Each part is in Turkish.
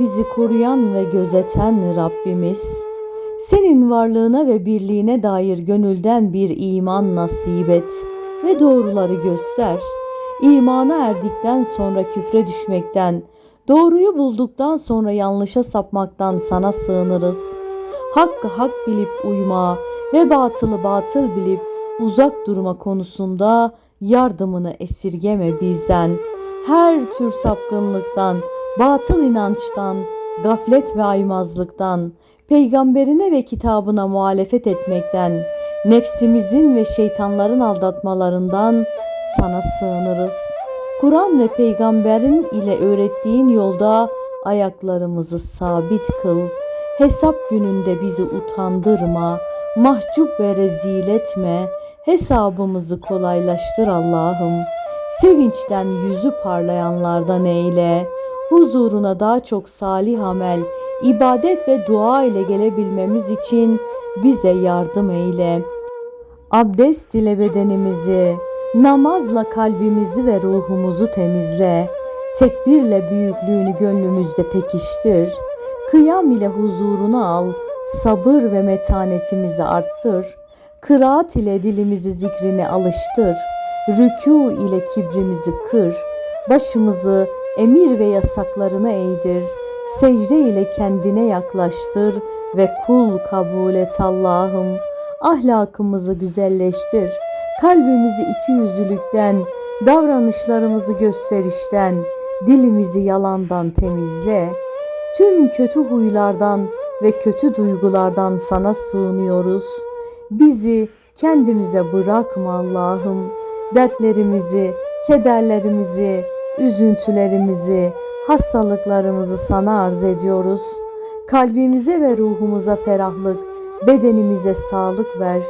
Bizi koruyan ve gözeten Rabbimiz, senin varlığına ve birliğine dair gönülden bir iman nasip et ve doğruları göster. İmana erdikten sonra küfre düşmekten, doğruyu bulduktan sonra yanlışa sapmaktan sana sığınırız. Hakkı hak bilip uyma ve batılı batıl bilip uzak durma konusunda yardımını esirgeme bizden. Her tür sapkınlıktan, batıl inançtan, gaflet ve aymazlıktan, peygamberine ve kitabına muhalefet etmekten, nefsimizin ve şeytanların aldatmalarından sana sığınırız. Kur'an ve peygamberin ile öğrettiğin yolda ayaklarımızı sabit kıl. Hesap gününde bizi utandırma, mahcup ve rezil etme. Hesabımızı kolaylaştır Allah'ım. Sevinçten yüzü parlayanlardan eyle. Huzuruna daha çok salih amel, ibadet ve dua ile gelebilmemiz için bize yardım eyle. Abdest ile bedenimizi, namazla kalbimizi ve ruhumuzu temizle. Tekbirle büyüklüğünü gönlümüzde pekiştir. Kıyam ile huzuruna al, sabır ve metanetimizi arttır. Kıraat ile dilimizi zikrine alıştır. Rükû ile kibrimizi kır. Başımızı emir ve yasaklarına eğdir. Secde ile kendine yaklaştır ve kul kabul et Allah'ım. Ahlakımızı güzelleştir. Kalbimizi iki yüzlülükten, davranışlarımızı gösterişten, dilimizi yalandan temizle. Tüm kötü huylardan ve kötü duygulardan sana sığınıyoruz. Bizi kendimize bırakma Allah'ım. Dertlerimizi, kederlerimizi, üzüntülerimizi, hastalıklarımızı sana arz ediyoruz. Kalbimize ve ruhumuza ferahlık, bedenimize sağlık ver.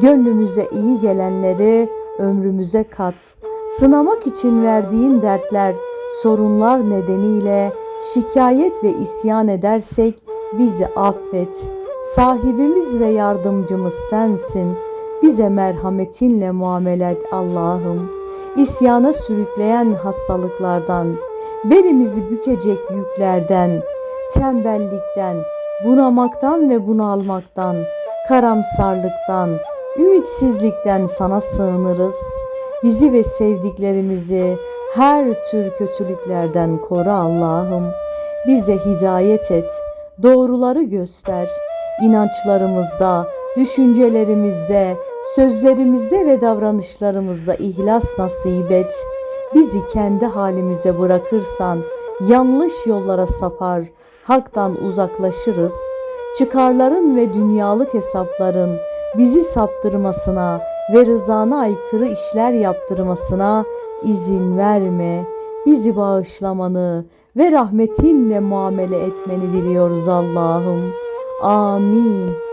Gönlümüze iyi gelenleri ömrümüze kat. Sınamak için verdiğin dertler, sorunlar nedeniyle şikayet ve isyan edersek bizi affet. Sahibimiz ve yardımcımız sensin. Bize merhametinle muamele et Allah'ım. İsyana sürükleyen hastalıklardan, belimizi bükecek yüklerden, tembellikten, bunamaktan ve bunalmaktan, karamsarlıktan, ümitsizlikten sana sığınırız. Bizi ve sevdiklerimizi her tür kötülüklerden koru Allah'ım. Bize hidayet et, doğruları göster. İnançlarımızda, düşüncelerimizde, sözlerimizde ve davranışlarımızda ihlas nasip et. Bizi kendi halimize bırakırsan yanlış yollara sapar, haktan uzaklaşırız. Çıkarların ve dünyalık hesapların bizi saptırmasına ve rızana aykırı işler yaptırmasına izin verme. Bizi bağışlamanı ve rahmetinle muamele etmeni diliyoruz Allah'ım. Amin.